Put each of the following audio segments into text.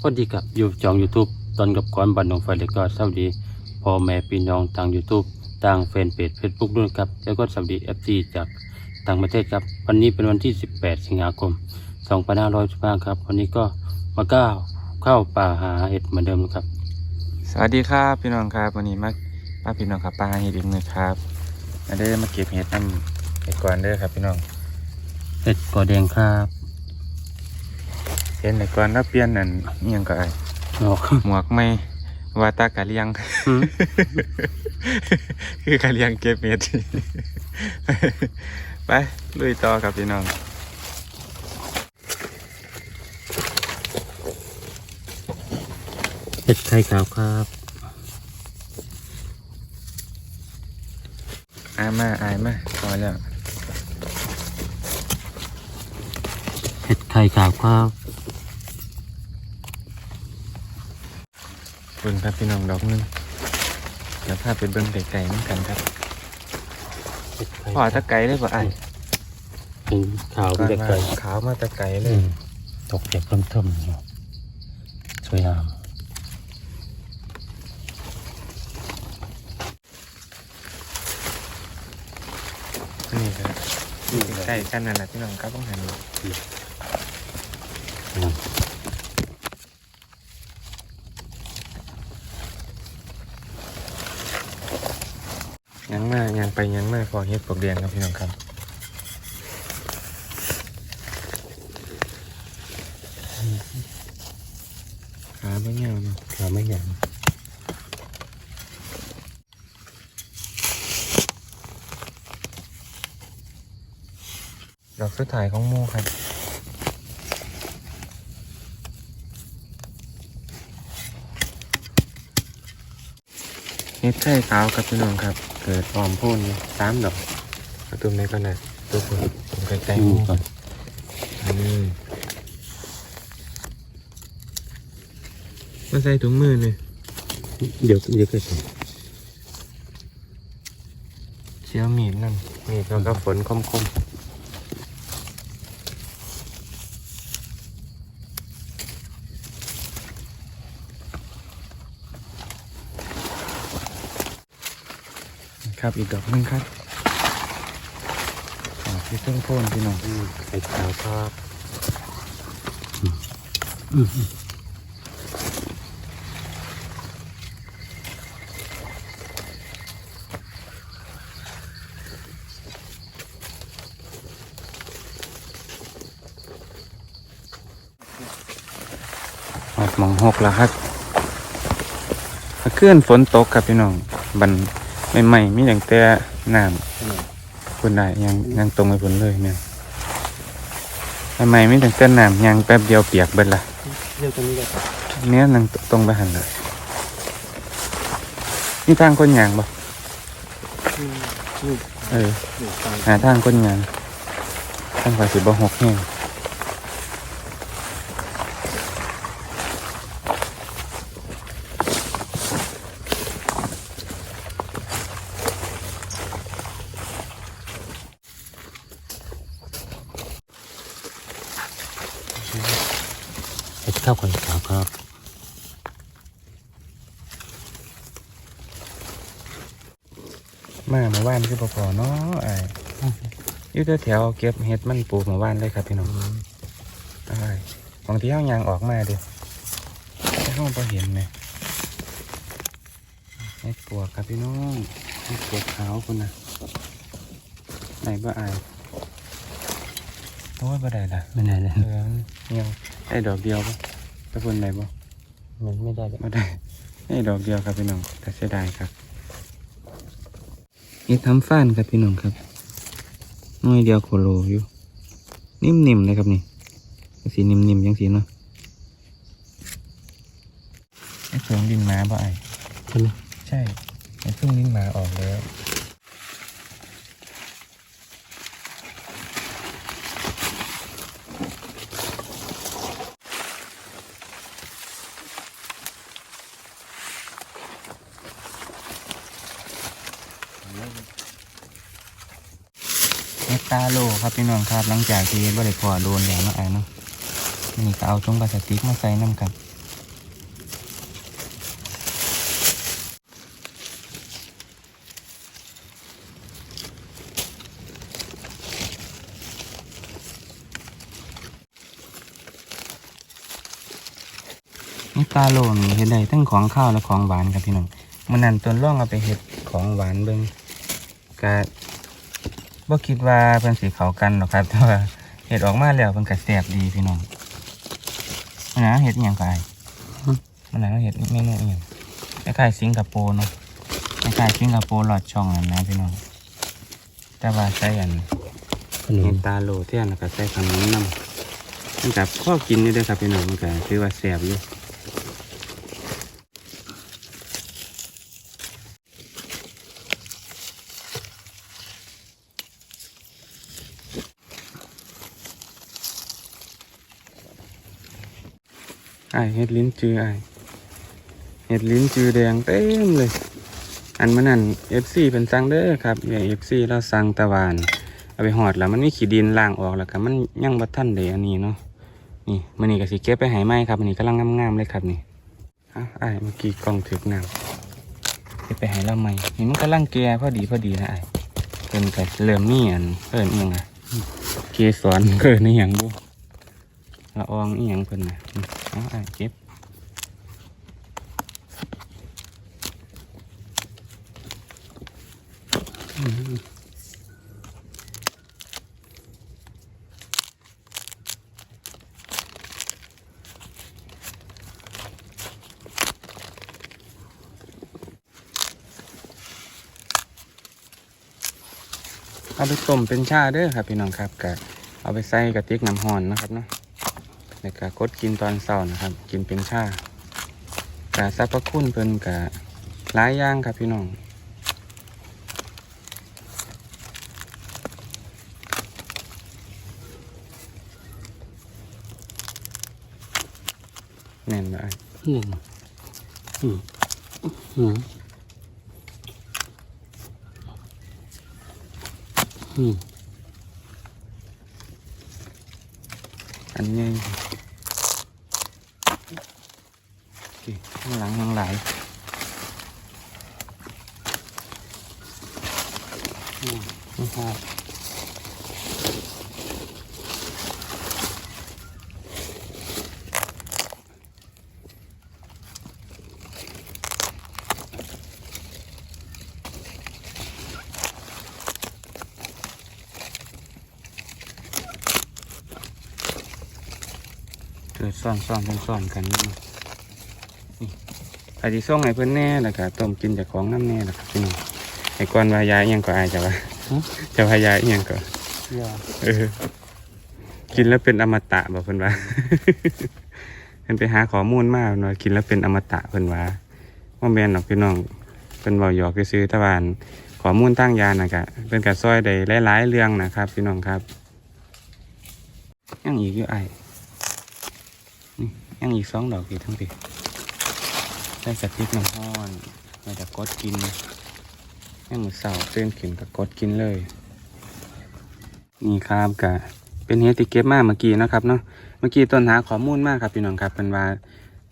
สวัสดีครับอยู่จอง YouTube ตอนกับก้อนบันดงไฟแล้วก็สวัสดีพ่อแม่พี่น้องทาง YouTube ทางแฟนเพจ Facebook ด้วยครับ แล้วก็สวัสดี FC จากต่างประเทศครับ วันนี้เป็นวันที่ 18 สิงหาคม 2515ครับ วันนี้ก็มาก้าวเข้าป่าหาเห็ดเหมือนเดิมครับ สวัสดีครับพี่น้องครับ วันนี้มาป้าพี่น้องครับป้าเห็ดอีกหนึ่งครับมาเด้อมาเก็บเห็ดน้ำเห็ดก่อนเด้อครับพี่น้องเห็ดกอแดงครับเห็ดเห็ดก่อนแล้วเปลี่ยนนั่นอิหยังก็ไอออกหมวกไม่วาตากะเลียง หืม คือกะเลียงเก็บเห็ด ไปลุยต่อครับพี่น้อง เห็ดไข่ขาวครับอายมาอายมาพอแล้ว เห็ดไข่ขาวครับ คุณครับพี่น้องดอกนึงแล้วพาไปเบิ้งไก่ๆนั่นกันครับเห็ดไข่อตะไก่ได้ป่ะไอ้เป็นขาวก่อนเด็กมาไก่ขาวมาตะไก่เลยตกเด็กเริ่มต้นอยู่สวยงามนี่ครับใกล้กันนั่นแหละพี่น้องครับต้องหัน ยังมายังไปยังมาพอเฮ็ดปกแดงครับพี่น้องครับขาไม่เงี้ยวเนาะขาวไม่ใหญ่ดอกสุดท้ายของหมูครับเฮ็ดไข่ขาวครับพี่น้องครับ เกิดพร้อมพูนอยู่สามดอกเอาตุ้มในก็น่ะตุ้มตุ้มใกล้ๆหอืมูมก่อนอืมมาใส่ถุงมือเลยเดี๋ยวเดี๋ยวก็ถึงเชี่ยวมีดนั่นมีดแล้วก็ฝนคมคม ครับ อีกดอกหนึงครับดอกที่ต้นโคนพี่น้องอืมไข่ขาวครับออกหมองหกแล้วครับขึ้นฝนตกครับพี่น้องบัน ใหม่ๆมีอย่างแต่น้ำคุณได้ยังยังตรงไปฝนเลยเนี่ยใหม่ๆมีแต่แต่น้ำยังแป๊บเดียวเปียกเบิดละเรื่องตรงนี้ก็เนี้ยนั่งตรงไปหันเลยนี่ทางคนยางบ่เออหาทางคนยางทางฝ่ายสิบ่หกแห้ง เห็ดข้าวไข่ขาวครับมาเมื่อวานคือพอๆเนาะไอ้ายอยู่แถวๆเก็บเห็ดมันปลูกเมื่อวานเลยครับพี่น้องไอ้ายบางทีเขายางออกมาเด้แต่เขาพอเห็นไหมเห็ดปวกครับพี่น้องเห็ดปวกขาวคุณนะไหนบ่อายโอ้ยบ่ได้ละไม่ได้เลยเออมัน ยังได้ดอกเดียวปะตะพุ่นไหนบ่มันไม่ได้เลยบ่ได้ได้ดอกเดียวครับพี่น้องแต่เสียดายครับนี่ทำฟ้านครับพี่น้องครับหน้อยเดียวโคโลอยู่ นิ่มๆเลยครับนี่สีนิ่มๆยังสีเนาะไอ้เฟืองดินหมาบ่ไอใช่ไหมใช่ไอ้เฟืองดินหมาออกแล้ว ดตาโลครับพี่น้องครับหลังจากที่บริพอโดนแหลมมาไอเนาะนี่ก็เอาถุงพลาสติกมาใส่น้ำกับนี่ปลาโลนี่เห็นได้ทั้งของข้าวและของหวานครับพี่น้องมันนั่นตัวล่องเอาไปเห็ดของหวานเบิ้งกะ บ่คิดว่าเพิ่นสิเข้ากันหรอกครับ แต่ว่าเฮ็ดออกมาแล้วเพิ่นก็แซ่บดีพี่น้องมันน่ะเฮ็ดอิหยังก็อ้ายมันน่ะเฮ็ดเมนูอิหยังคล้ายๆสิงคโปร์เนาะคล้ายๆสิงคโปร์หลอดช่องนั่นนะพี่น้องแต่ว่าใส่อันขนเห็มนตาโลเทียนแล้วก็ใส่ขนมน้ำมันกับข้อกินนี่ด้วยครับพี่น้องมันก็ถือว่าแซ่บอยู่ ไอเฮ็ดลิ้นจือไอเฮ็ดลิ้นจือแดงเต็มเลย อันมันนั่น FC เป็นสั่งเด้อครับเนี่ย FC เราสั่งตะวันเอาไปหอดแล้วมันมีขี้ดินล่างออกแล้วก็มันยังบัทันเลยอันนี้เนาะนี่มันนี่ก็สิเก็บไปหายไหมครับมันนี่กำลังงามๆเลยครับนี่อ้าวไอเมื่อกี้กล้องถึกน้ำเก็บไปหายแล้วไหมนี่มันกำลังแก่พอดีพอดีนะไอเป็นก็เริ่มมีอันเพิ่นเอียงอะเกสรเกินนี่ยังบุละอองอีหยังเพิ่นนะ อืมเอาไอ้าเก็บเอาไปต้มเป็นชาเด้อครับพี่น้องครับก็เอาไปใส่กระติกน้ำห้อนนะครับเนาะ แล้วก็กดกินตอนเช้านะครับ กินเป็นชากะสรรพคุณเพิ่นกะหลายอย่างครับพี่น้องแน่นเลยหืมอืมอืมอัน นี้โอเคข้างหลังข้างหลาย อืม นะครับ เกิดซ่อนซ่อนซ่อนซ่อนกันนี่นี่ใครที่ส่งให้เพื่อนแน่แล้วก็ต้มกินจากของน้ำแน่แล้วครับพี่น้องไอ้ก้อนวายายอิหยังก็อายจะว่าจะวายายอิหยังก็ยาเออกินแล้วเป็นอมตะบอกเพิ่นว่าเพิ่นไปหาข้อมูลมาเนาะกินแล้วเป็นอมตะเพิ่นว่าว่าแม่นดอกพี่น้องเพิ่นเว้าหยอกซื้อๆแตะวาอันข้อมูลตั้งยาน่ะก็เพิ่นก็ซอยได้หลายๆเรื่องนะครับ พี่น้องครับยังอีกอยู่ไอ้า ยังอีกสองดอกอีกทั้งปีใส่กระติกน้ำร้อนมาจะกดกินยังมือเสาตื่นขึ้นก็กดกินเลย นี่ครับกะเป็นเฮดที่เก็บมากเมื่อกี้นะครับเนาะเมื่อกี้ต้นหาข้อมูลมากครับพี่น้องครับเป็นว่า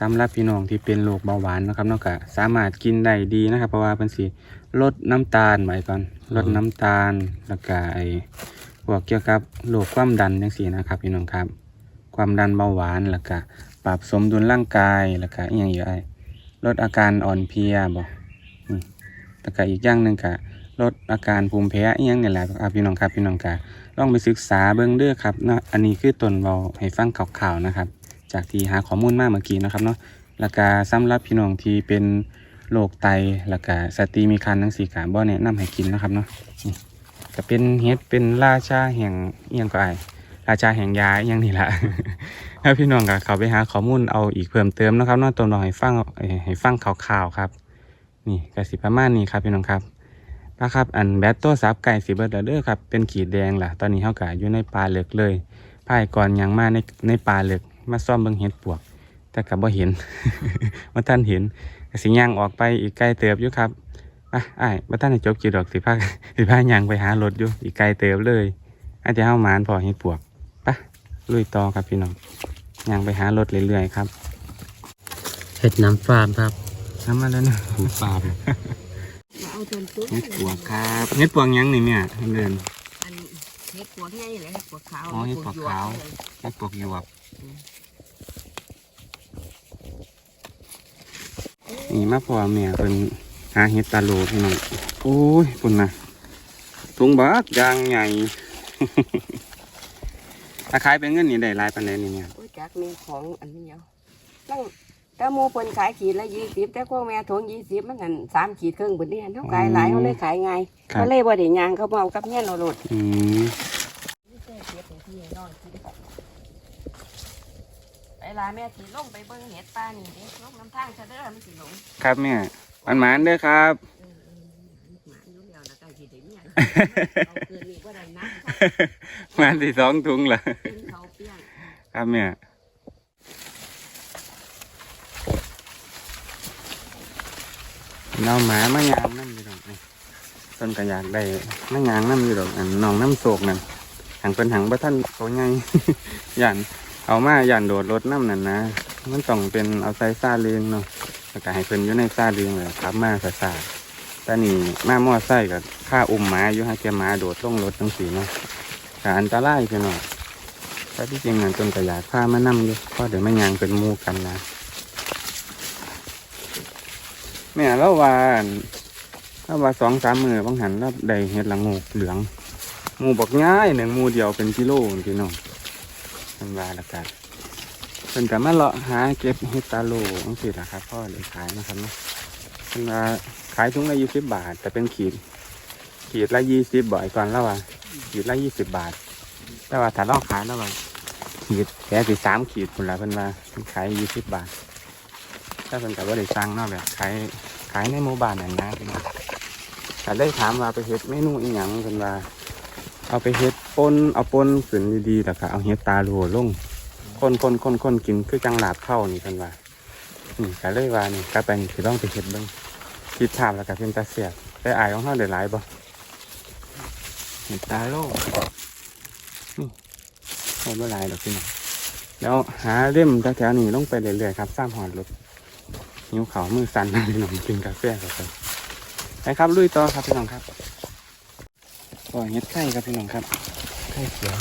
สำหรับพี่น้องที่เป็นโรคเบาหวานนะครับเนาะกะสามารถกินได้ดีนะครับ เพราะว่าเป็นสีลดน้ำตาลไว้ก่อนลดน้ำตาลแล้วก็ไอพวกเกี่ยวกับโรคความดันจังสีนะครับพี่น้องครับ ความดันเบาหวานแล้วก็ ปรับสมดุลร่างกายแล้วก็อีกอย่างอยู่ไอ้ลดอาการอ่อนเพลียบ่อืมแล้วก็อีกอย่างหนึ่งก็ลดอาการภูมิแพ้อีกอย่างนี่แหละครับพี่น้องครับพี่น้องกะลองไปศึกษาเบื้องเด้อครับเนาะอันนี้คือต้นเบาให้ฟังข่าวๆนะครับ จากที่หาข้อมูลมาเมื่อกี้นะครับเนาะแล้วก็สำหรับพี่น้องที่เป็นโรคไตแล้วก็สตรีมีครรภ์ทั้งสี่ขาบ่แนะนำให้กินนะครับเนาะก็เป็นเฮ็ดเป็นราชาแห่งเอียงก็ไอ ราชาแห่งยาอหยังนี่แหละถ้าพี่น้องก็เขาไปหาข้อมูลเอาอีกเพิ่มเติมนะครับเนาะต้นเราให้ฟังให้ฟังข่าวๆครับ นี่ก็สิประมาณนี้ครับพี่น้องครับนะครับอันแบตโต้ซับไก่สีเบิร์ดเด้อครับเป็นขีดแดงล่ะ ตอนนี้เขากะอยู่ในป่าเหลือกเลยพายก่อนยังมาในในป่าเหลือกมาซ่อมเบิ่งเห็ดปวก แต่กับบ่เห็นว่าท่านเห็นก็สิย่างออกไปอีกไกลเติบอยู่ครับอะอ้ว่าท่านจบกี่ดอกสิพาสิพายางไปหารถอยู่อีกไกลเติบเลยอาจจะเฮามานพอเห็ดปวก ลุยต่อครับพี่น้องย่างไปหารถเรื่อยๆครับเห็ดน้ำฟาร์มครับน้ำมาแล้วนะน้ำฟาร์มเอาจนตัวเห็ดปวกครับเห็ดปวกหยังนี่เนี่ยเดินอันเห็ดปวกใหญ่เลยเห็ดปวกขาวอ๋อเห็ดปวกขาวเลยเห็ดปวกหยวกนี่มาพ่อแม่เป็นหาเห็ดตาโลพี่น้องโอ้ยคุณนะถุงบักยางใหญ่ ถ้าขายเป็นเงินนี่ได้หลายปันไดนี่เนี่ยโอ้ยจักมีของอันนี้เอาตั้งแต่หมูเพิ่นขายขีดละยี่สิบแต่พวกแม่ถุงยี่สิบมันกันสามขีดครึ่งเบิดนี่เขาขายหลายเขาเลยขายไงายครับเขาเลยบ่ได้ยางเขาเมากับเงี้ยเราโลดอืมไปลาแม่สีลงไปเบิ่งเห็ดปลานี่เด้ลงน้ำทางซะเด้อมันสิหลง ครับแม่มันหมานเด้อครับ เออเออหมาอยู่แล้วนะ ไก่สิได้เมียเอาเกินนี่บ่ได้นักหมานสี่สองถุงเหรอเป็นเขาเปี้ยงครับแม่เราหมามายางน้ำอยู่ดอกนี่ต้นก็อยากได้มายางน้ำอยู่ดอกอันน้องน้ำโศกนั่นหังเป็นหังบ่ท่านเขาไงย่านเอามาย่านโดดรถน้ำนั่นนะมันต้องเป็นเอาใส่ซาเลียงเนาะแล้วก็ให้เพิ่นอยู่ในซาเลียงเลยครับมาซาซา แต่นี่มาม่อไส้กับข้าอุ้มหมาอยู่ให้แกหมาโดดลงรถทั้งสีเนาะก็อันตรายพี่น้องแต่ที่จริงนั่นต้นกระยาผ้ามานั่อยู่เพราะเดี๋ยวมันยางเป็นมูกันนะแม่แล้วว่าอั่นถ้าว่าสองสามมือบางหันแล้วได้เห็ดละงูเหลืองมูบอกง่ายหนึ่งมูเดียวเป็นกิโลพี่น้องเป็นวาละกันเป็นกับมาเลาะหาเก็บเห็ดตาโลอังสิละครับพ่อเดี๋ยขายนะครับเนาะ ขายถุงละยี่สิบบาท แต่เป็นขีด ขีดละยี่สิบบ่อยก่อนแล้วว่าขีดละยี่สิบบาท แต่ว่าถ้าลองขายแล้วว่าขีดแค่สิสามขีดคุณละเพิ่นว่าขายยี่สิบบาท ถ้าเพิ่นกับว่าได้สั่งนาะแบบขายขายในหมู่บ้านนั่นนะเพิ่นว่าแต่ได้ถามว่าไปเฮ็ดเมนูอีหยังเพิ่นว่า เอาไปเฮ็ดปนเอาปนขึ้นดีๆแล้วก็เอาเฮ็ดตาโลลงคนคนคนคนกินคือจังหลาบเข้านี่เพิ่นว่านี่ก็เลยว่านี่ก็ไปนี่สิลองไปเฮ็ดเบิ่ง คิดภาพแล้วก็เป็นตาเสียบได้อายของเฮาได้หลายบ่เฮ็ดตาโลโอ้ไม่ลายดอกพี่น้องแล้วหาเล่มแถวๆนี้ลงไปเรื่อยๆครับสร้างหอดรถนิ้วเขามือสั่นพี่น้องกินกาแฟครับไปไปครับลุยต่อครับพี่น้องครับก็เฮ็ดไข่ครับพี่น้องครับไข่เขียว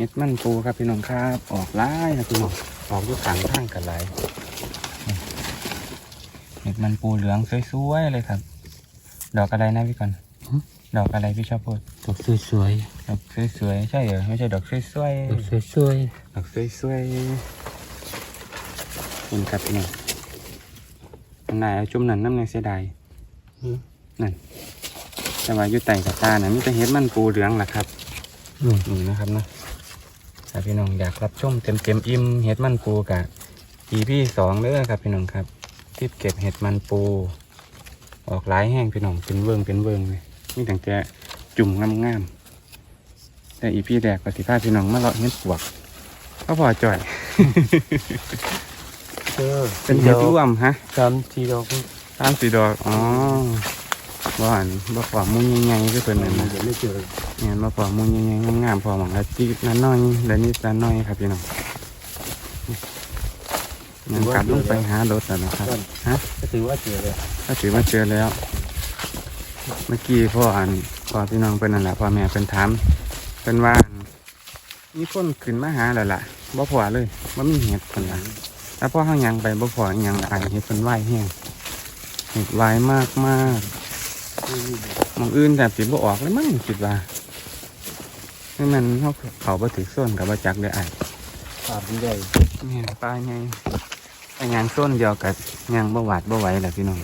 เฮ็ดมันปูครับพี่น้องครับ ออกหลายครับพี่น้องออกอยู่กลางทางกันหลายเฮ็ดมันปูเหลืองสวยๆเลยครับ ดอกอะไรนะพี่ก่อนดอกอะไรพี่ชอบพูดดอกสวยดอกสวยๆใช่เหรอไม่ใช่ดอกสวยๆดอกสวยๆดอกสวยๆเป็นครับนี่อันไหนเอาจุ่มนั่นน้ำในเสียดายๆอืมแต่ว่าอยู่ใต้กับตาน่ะมีแต่เห็ดมันปูเหลืองล่ะครับอืมนี่นะครับเนาะ ถ้าพี่น้องอยากรับชมเต็มเต็มๆอิ่มเห็ดมันปูกับ EP สองเด้อครับพี่น้องครับทิปเก็บเห็ดมันปู ออกหลายแห้งพี่น้องเป็นเวิงเป็นเวิงเลยนี่ตั้งแต่จุ่มงามๆแต่ EP แรกปฏิภาณพี่น้องมาเลาะเห็ดปวกก็พอจ่อยเออเป็นเห็ดร่วมฮะสามสี่ดอกตามสีดอกอ๋อ บ่หันบ่ปอมุ้งใหญ่ๆคือเพิ่นนั่นนะเดี๋ยวไม่เจอเนี่ยบ่ปอมุ้งใหญ่ๆงามๆพอหมังละจีดละน้อยละนิดละน้อยครับพี่น้องยังกลับลงไปหารถแล้วนะครับฮะก็ถือว่าเจอเลยก็ถือว่าเจอแล้ว เมื่อกี้พ่ออ่านพ่อพี่น้องเป็นนั่นแหละพ่อแม่เป็นถามเป็นว่าอั่นมีคนขึ้นมาหาแล้วล่ะบ่พอเลยว่ามีเห็ดคนละแล้วพ่อห้างยังไปบ่พออิหยังละอ่านเห็ดเป็นไหวแห้งเห็ดไหวมากมากๆ มองอื่นแต่สิบ่ออกเลยมั้งคิดว่านี่มันเขาเขาบ่ถือส้นกับบ่จักได้อ่านปากมันใหญ่นี่ปลาไงไอ้งานส้นเดียวกับยางบ่หวาดบ่ไหวแหละพี่น้อง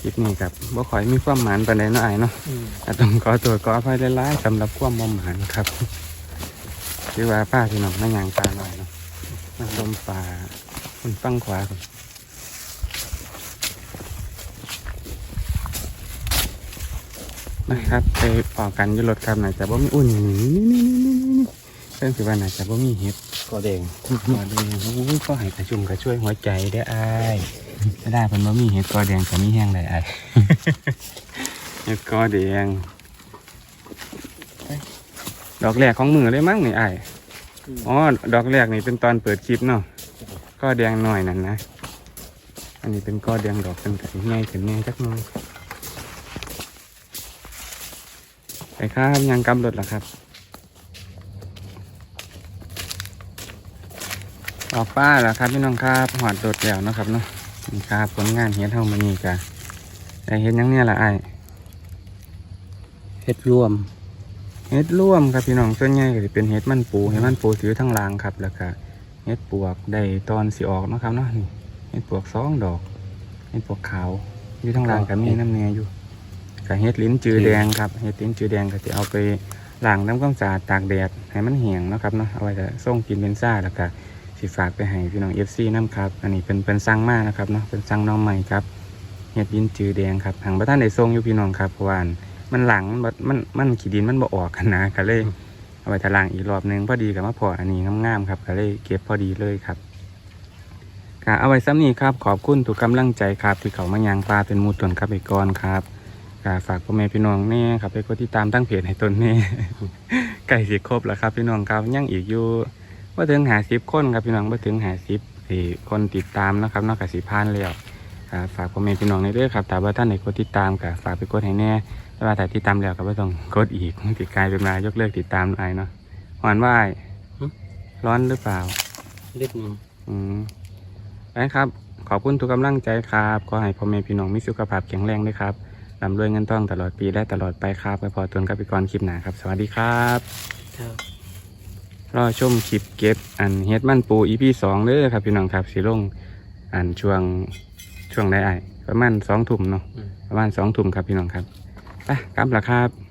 คลิปนี้กับบ่ขอยมีความหมานปานใดเนาะไอ้ายเนาะอืมก็ต้องขอตัวขออภัยได้ร้ายๆสำหรับความบ่หมานครับคือว่าป้าพี่น้องมายางปลาหน่อยเนาะมาลมปลาคุณฟังขวาครับ นะครับ ไปปอกกันยุรถครับน่าจะบ่มีอุ่นนี่นี่นี่นี่นี่นี่เรื่องสิว่าน่าจะบ่มีเห็ดก็แดงกอแดงโอ้ยก็ให้กระชุ่มกระช่วยหัวใจได้อายจะได้เป็นบะหมี่เห็ดกอแดงกับมีแห้งได้อายเห็ดกอแดงดอกแรกของมือเลยมั้งนี่อายอ๋อ ดอกแรกนี่เป็นตอนเปิดคลิปเนาะกอแดงหน่อยนั่นนะ อันนี้เป็นกอแดงดอกเป็นกระง่ายขึ้นง่ายจักหน่อย ไปครับยังกำรถแล้วครับออกป้าแล้วครับพี่น้องครับหอดโดดแล้วนะครับเนาะนี่ครับผลงานเฮ็ดเฮามานี่กะได้เฮ็ดยังเนี่ยละไอ้เฮ็ดร่วมเฮ็ดร่วมครับพี่น้องส่วนใหญ่ก็สิเป็นเฮ็ดมันปูเฮ็ดมันปูถือทั้งรางครับแล้วก็เฮ็ดปวกได้ตอนสิออกนะครับเนาะนี่เฮ็ดปวกสองดอกเฮ็ดปวกขาวอยู่ทั้งรางก็มีน้ำเนียอยู่ ก็เฮ็ดลิ้นจือแดงครับเฮ็ดลิ้นจือแดงก็สิเอาไปล้างน้ำความสะอาดตากแดดให้มันแห้งนะครับเนาะเอาไว้จะส่งกินเป็นซ่าแล้วก็สิฝากไปให้พี่น้อง FC น้ำครับ อันนี้เป็นเป็นสั่งมากนะครับเนาะเป็นสั่งน้องใหม่ครับเห็ดยินจือแดงครับทางประธานได้ส่งอยู่พี่น้องครับเพราะว่ามันหลังมันมันขี้ดินมันบ่ออกกันนะก็เลยเอาไปทะลางอีกรอบหนึงพอดีกับมาพออันนี้งามๆครับก็เลยเก็บพอดีเลยครับค่ะเอาไว้ซ้ำนี้ครับขอบคุณทุกกำลังใจครับที่เขามายางปลาเป็นมูตนครับไปก่อนครับ ค่ะฝากพ่อแม่พี่น้องแน่ครับไปกดติดตามตั้งเพจให้ตนแน่ใกล้สิครบแล้วครับ พี่น้องครับยังอีกอยู่ว่าถึงหาสิบคนครับพี่น้องว่าถึงหาสิบคนติดตามนะครับนอกจากสิพานแล้วครับฝากพ่อแม่พี่น้องในเด้อครับแต่ว่าท่านไหนกดติดตามก็ฝากไปกดให้แน่แต่ว่าถ้าติดตามแล้วก็ไม่ต้องกดอีกติดกลายเป็นมายกเลิกติดตามไอ้เนาะหวานว่าไอ้ร้อนหรือเปล่าเล็กหนึงอืมไปครับ ขอบคุณทุกกำลังใจครับ ขอให้พ่อแม่พี่น้องมีสุขภาพแข็งแรงด้วยครับ ลำรวยเงินทองตลอดปีและตลอดไปครับไปพอตวนกับพี่กรคลิปหนาครับ สวัสดีครับครับรอชมคลิปเก็บอันเฮ็ดมันปูอีพีสองเด้อครับพี่น้องครับสิลงอันช่วงช่วงใดไอายประมาณสองทุ่มเนาะอืมประมาณสองทุ่มครับพี่น้องครับไปกลับละครับ